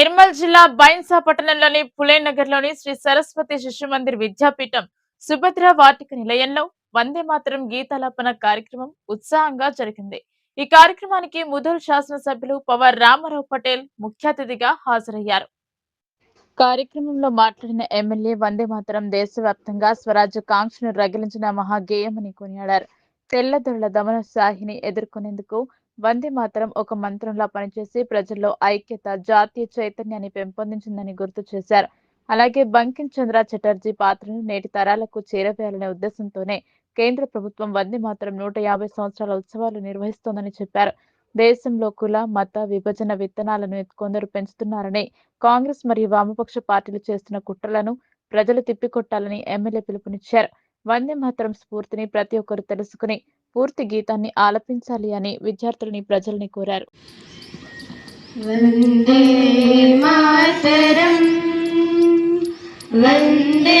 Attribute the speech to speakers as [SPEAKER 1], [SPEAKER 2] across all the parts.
[SPEAKER 1] నిర్మల్ జిల్లా బైన్సా పట్టణంలోని పులేనగర్లోని శ్రీ సరస్వతి శిశు మందిర్ విద్యాపీఠం సుభద్ర వాటిక నిలయంలో వందే మాతరం గీతాలాపన కార్యక్రమం ఉత్సాహంగా జరిగింది. ఈ కార్యక్రమానికి ముదల్ శాసనసభ్యులు పవర్ రామారావు పటేల్ ముఖ్య అతిథిగా హాజరయ్యారు. కార్యక్రమంలో మాట్లాడిన ఎమ్మెల్యే వందే మాతరం దేశవ్యాప్తంగా స్వరాజ్య కాంక్షను రగిలించిన మహాగేయమని కొనియాడారు. తెల్లదొరల దమన సాహిని ఎదుర్కొనేందుకు వందే మాత్రం ఒక మంత్రంలా పనిచేసి ప్రజల్లో ఐక్యత జాతీయ చైతన్యాన్ని పెంపొందించిందని గుర్తు చేశారు. అలాగే బంకిం చంద్ర చటర్జీ పాత్రను నేటి తరాలకు చేరవేయాలనే ఉద్దేశంతోనే కేంద్ర ప్రభుత్వం వందే మాత్రం నూట యాభై సంవత్సరాల ఉత్సవాలు నిర్వహిస్తోందని చెప్పారు. దేశంలో కుల మత విభజన విత్తనాలను కొందరు పెంచుతున్నారని కాంగ్రెస్ మరియు వామపక్ష పార్టీలు చేస్తున్న కుట్రలను ప్రజలు తిప్పికొట్టాలని ఎమ్మెల్యే పిలుపునిచ్చారు. వందే మాత్రం స్ఫూర్తిని ప్రతి ఒక్కరు తెలుసుకుని పూర్తి గీతాన్ని ఆలపించాలి అని విద్యార్థులని ప్రజల్ని కోరారు.
[SPEAKER 2] వందే మాతరం వందే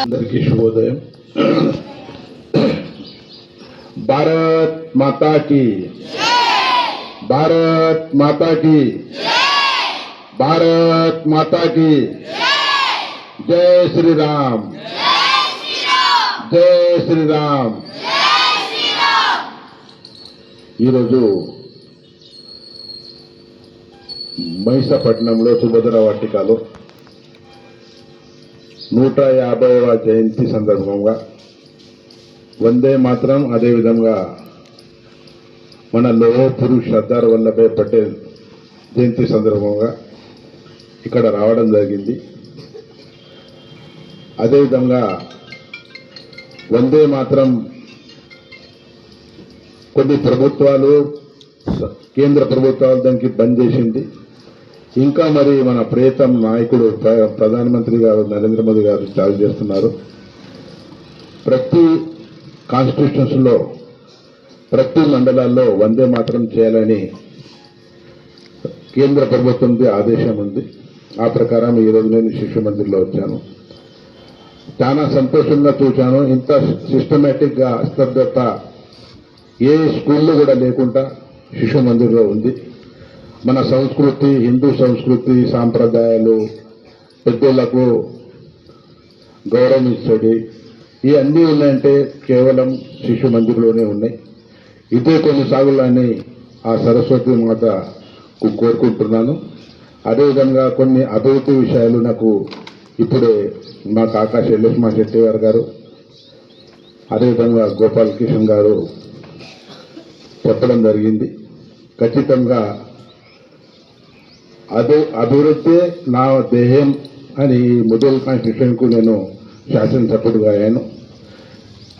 [SPEAKER 3] అందరికీ శుభోదయం భారత్ మాతాకి భారత్ మాతాకి భారత్ మాతాకి జై శ్రీరామ్ జై శ్రీరామ్ ఈరోజు మహిషపట్నంలో సుభద్ర వాటికలో నూట యాభైవ జయంతి సందర్భంగా వందే మాత్రం అదేవిధంగా మన లోహ పురుష్ సర్దార్ వల్లభాయ్ పటేల్ జయంతి సందర్భంగా ఇక్కడ రావడం జరిగింది. అదేవిధంగా వందే మాత్రం కొన్ని ప్రభుత్వాలు కేంద్ర ప్రభుత్వాలు దానికి బంద్ చేసింది. ఇంకా మరి మన ప్రేతం నాయకుడు ప్ర- ప్రధానమంత్రి గారు నరేంద్ర మోదీ గారు ఛాలెంజ్ చేస్తున్నారు. ప్రతి కాన్స్టిట్యూషన్స్లో ప్రతి మండలాల్లో వందే మాత్రం చేయాలని కేంద్ర ప్రభుత్వంది ఆదేశం ఉంది. ఆ ప్రకారం ఈ రోజు నేను శిశు మందిర్లో వచ్చాను. చాలా సంతోషంగా చూశాను. ఇంత సిస్టమేటిక్గా అస్తబ్దత ఏ స్కూల్లో కూడా లేకుండా శిశు మందిర్లో ఉంది. మన సంస్కృతి హిందూ సంస్కృతి సాంప్రదాయాలు పెద్దలకు గౌరవం ఇచ్చడి ఈ అన్నీ ఉన్నాయంటే కేవలం శిశు మందిర్లోనే ఉన్నాయి. ఇదే కొనసాగులని ఆ సరస్వతి మాతకు కోరుకుంటున్నాను. అదేవిధంగా కొన్ని అభివృద్ధి విషయాలు నాకు ఇప్పుడే మా కాకా శైలేష్మా శెట్టి గారు గారు అదేవిధంగా గోపాలకృష్ణ గారు చెప్పడం జరిగింది. ఖచ్చితంగా అదే అభివృద్ధి నా ధ్యేయం అని ముదల్ కాన్స్టిట్యూషన్కు నేను శాసనసభ్యుడిగా అయ్యాను.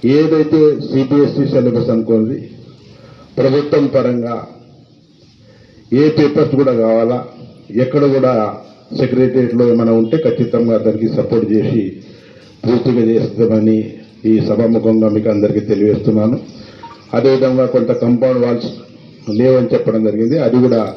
[SPEAKER 3] ఏదైతే సిబిఎస్ఈ సిలబస్ అనుకుంది ప్రభుత్వం పరంగా ఏ పేపర్స్ కూడా కావాలా ఎక్కడ కూడా సెక్రటరియట్లో ఏమైనా ఉంటే ఖచ్చితంగా దానికి సపోర్ట్ చేసి పూర్తిగా చేస్తామని ఈ సభాముఖంగా మీకు అందరికీ తెలియజేస్తున్నాను. అదేవిధంగా కొంత కంపౌండ్ వాల్స్ లేవని చెప్పడం జరిగింది. అది కూడా